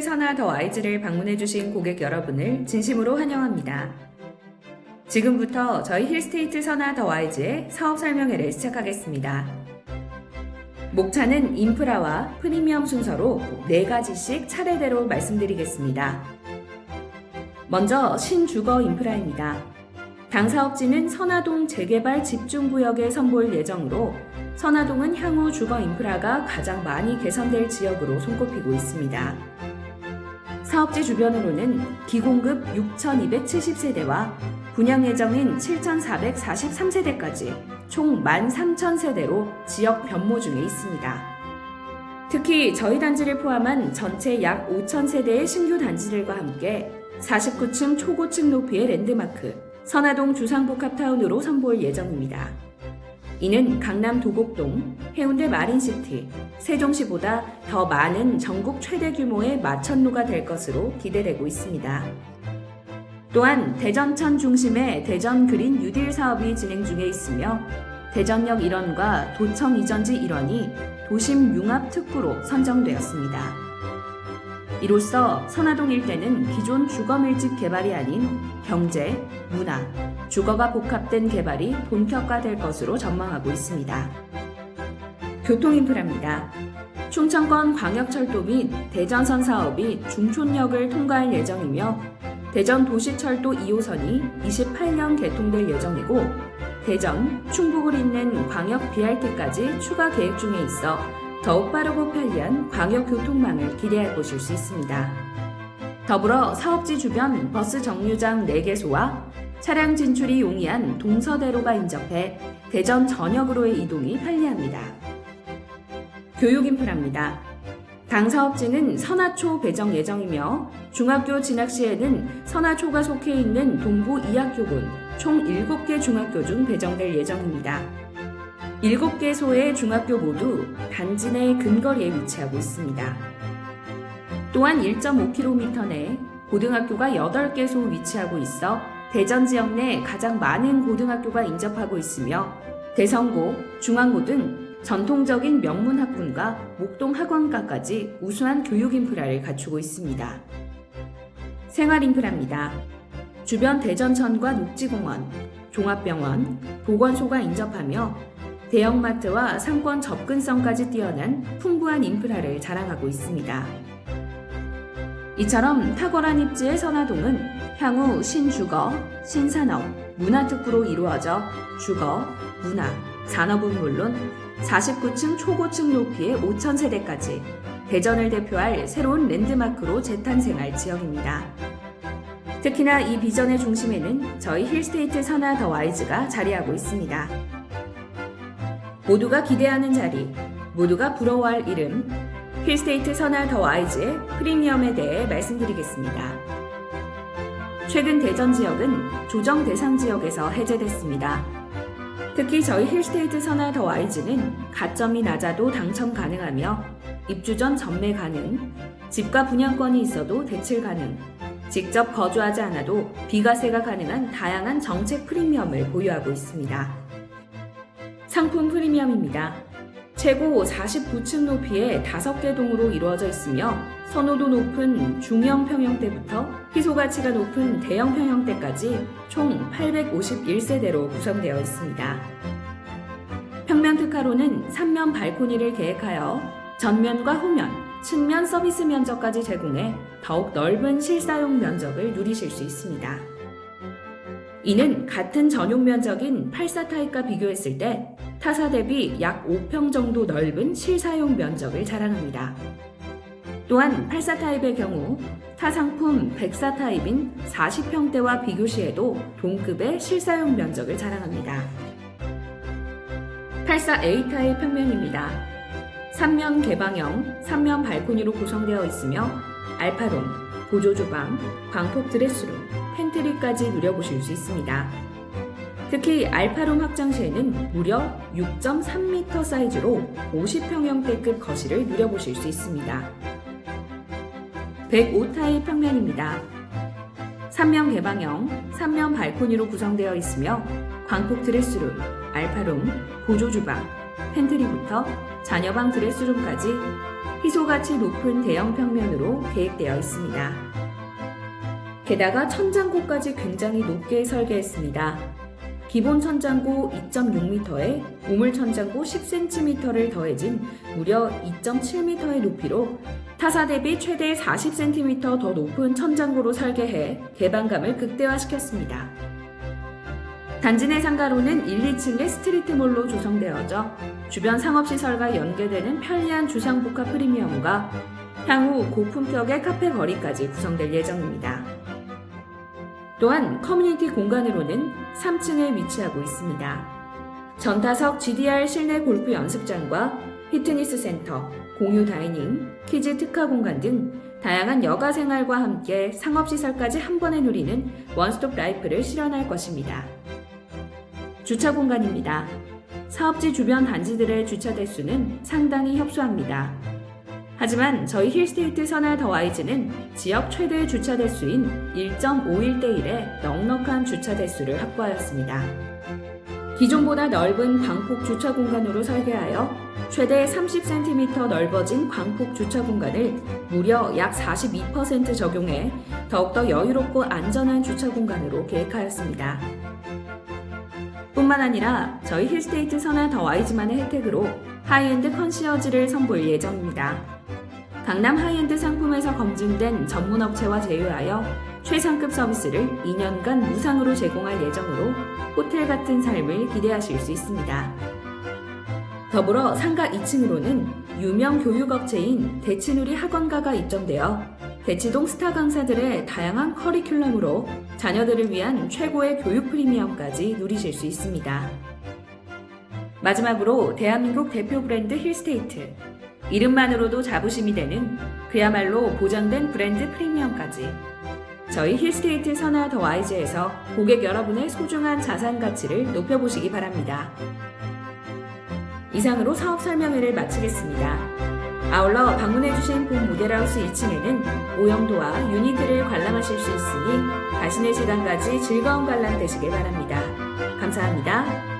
선화 더 와이즈를 방문해주신 고객 여러분을 진심으로 환영합니다. 지금부터 저희 힐스테이트 선화 더 와이즈의 사업 설명회를 시작하겠습니다. 목차는 인프라와 프리미엄 순서로 4가지씩 차례대로 말씀드리겠습니다. 먼저 신주거 인프라입니다. 당 사업지는 선화동 재개발 집중구역에 선보일 예정으로 선화동은 향후 주거 인프라가 가장 많이 개선될 지역으로 손꼽히고 있습니다. 사업지 주변으로는 기공급 6,270세대와 분양 예정인 7,443세대까지 총 13,000세대로 지역 변모 중에 있습니다. 특히 저희 단지를 포함한 전체 약 5,000세대의 신규 단지들과 함께 49층 초고층 높이의 랜드마크 선화동 주상복합타운으로 선보일 예정입니다. 이는 강남 도곡동, 해운대 마린시티, 세종시보다 더 많은 전국 최대 규모의 마천루가 될 것으로 기대되고 있습니다. 또한 대전천 중심의 대전 그린 뉴딜 사업이 진행 중에 있으며 대전역 일원과 도청 이전지 일원이 도심 융합 특구로 선정되었습니다. 이로써 선화동 일대는 기존 주거 밀집 개발이 아닌 경제, 문화, 주거가 복합된 개발이 본격화될 것으로 전망하고 있습니다. 교통 인프라입니다. 충청권 광역철도 및 대전선 사업이 중촌역을 통과할 예정이며 대전 도시철도 2호선이 28년 개통될 예정이고 대전, 충북을 잇는 광역 BRT까지 추가 계획 중에 있어 더욱 빠르고 편리한 광역 교통망을 기대해 보실 수 있습니다. 더불어 사업지 주변 버스 정류장 4개소와 차량 진출이 용이한 동서대로가 인접해 대전 전역으로의 이동이 편리합니다. 교육 인프라입니다. 당 사업지는 선화초 배정 예정이며 중학교 진학 시에는 선화초가 속해 있는 동부 이학교군 총 7개 중학교 중 배정될 예정입니다. 7개 소의 중학교 모두 단지 내 근거리에 위치하고 있습니다. 또한 1.5km 내 고등학교가 8개 소 위치하고 있어 대전 지역 내 가장 많은 고등학교가 인접하고 있으며 대성고, 중앙고 등 전통적인 명문 학군과 목동 학원가까지 우수한 교육 인프라를 갖추고 있습니다. 생활 인프라입니다. 주변 대전천과 녹지공원, 종합병원, 보건소가 인접하며 대형마트와 상권 접근성까지 뛰어난 풍부한 인프라를 자랑하고 있습니다. 이처럼 탁월한 입지의 선화동은 향후 신주거, 신산업, 문화특구로 이루어져 주거, 문화, 산업은 물론 49층 초고층 높이의 5,000세대까지 대전을 대표할 새로운 랜드마크로 재탄생할 지역입니다. 특히나 이 비전의 중심에는 저희 힐스테이트 선화 더 와이즈가 자리하고 있습니다. 모두가 기대하는 자리, 모두가 부러워할 이름, 힐스테이트 선화 더 와이즈의 프리미엄에 대해 말씀드리겠습니다. 최근 대전 지역은 조정 대상 지역에서 해제됐습니다. 특히 저희 힐스테이트 선화 더 와이즈는 가점이 낮아도 당첨 가능하며 입주 전 전매 가능, 집과 분양권이 있어도 대출 가능, 직접 거주하지 않아도 비과세가 가능한 다양한 정책 프리미엄을 보유하고 있습니다. 상품 프리미엄입니다. 최고 49층 높이의 5개 동으로 이루어져 있으며 선호도 높은 중형 평형대부터 희소 가치가 높은 대형 평형대까지 총 851세대로 구성되어 있습니다. 평면 특화로는 3면 발코니를 계획하여 전면과 후면, 측면 서비스 면적까지 제공해 더욱 넓은 실사용 면적을 누리실 수 있습니다. 이는 같은 전용 면적인 84 타입과 비교했을 때 타사 대비 약 5평 정도 넓은 실사용 면적을 자랑합니다. 또한 84 타입의 경우 타 상품 104 타입인 40평대와 비교 시에도 동급의 실사용 면적을 자랑합니다. 84A 타입 평면입니다. 3면 개방형, 3면 발코니로 구성되어 있으며 알파룸, 보조 주방, 광폭 드레스룸, 팬트리까지 누려보실 수 있습니다. 특히 알파룸 확장 시에는 무려 6.3m 사이즈로 50평형대급 거실을 누려보실 수 있습니다. 105타입 평면입니다. 3면 개방형, 3면 발코니로 구성되어 있으며 광폭 드레스룸, 알파룸, 보조 주방, 팬트리부터 자녀방 드레스룸까지 희소가치 높은 대형 평면으로 계획되어 있습니다. 게다가 천장고까지 굉장히 높게 설계했습니다. 기본 천장고 2.6m에 우물 천장고 10cm를 더해진 무려 2.7m의 높이로 타사 대비 최대 40cm 더 높은 천장고로 설계해 개방감을 극대화시켰습니다. 단지 내 상가로는 1, 2층의 스트리트몰로 조성되어져 주변 상업시설과 연계되는 편리한 주상복합 프리미엄과 향후 고품격의 카페 거리까지 구성될 예정입니다. 또한 커뮤니티 공간으로는 3층에 위치하고 있습니다. 전타석 GDR 실내 골프 연습장과 피트니스 센터, 공유 다이닝, 키즈 특화 공간 등 다양한 여가 생활과 함께 상업시설까지 한 번에 누리는 원스톱 라이프를 실현할 것입니다. 주차 공간입니다. 사업지 주변 단지들의 주차 대수는 상당히 협소합니다. 하지만 저희 힐스테이트 선화 더와이즈는 지역 최대 주차 대수인 1.51대 1의 넉넉한 주차 대수를 확보하였습니다. 기존보다 넓은 광폭 주차 공간으로 설계하여 최대 30cm 넓어진 광폭 주차 공간을 무려 약 42% 적용해 더욱더 여유롭고 안전한 주차 공간으로 계획하였습니다. 뿐만 아니라 저희 힐스테이트 선화 더와이즈만의 혜택으로 하이엔드 컨시어지를 선보일 예정입니다. 강남 하이엔드 상품에서 검증된 전문 업체와 제휴하여 최상급 서비스를 2년간 무상으로 제공할 예정으로 호텔 같은 삶을 기대하실 수 있습니다. 더불어 상가 2층으로는 유명 교육업체인 대치누리 학원가가 입점되어 대치동 스타 강사들의 다양한 커리큘럼으로 자녀들을 위한 최고의 교육 프리미엄까지 누리실 수 있습니다. 마지막으로 대한민국 대표 브랜드 힐스테이트. 이름만으로도 자부심이 되는 그야말로 보장된 브랜드 프리미엄까지. 저희 힐스테이트 선화 더 와이즈에서 고객 여러분의 소중한 자산 가치를 높여보시기 바랍니다. 이상으로 사업 설명회를 마치겠습니다. 아울러 방문해주신 본 모델하우스 2층에는 오영도와 유니트를 관람하실 수 있으니 가신의 시간까지 즐거운 관람 되시길 바랍니다. 감사합니다.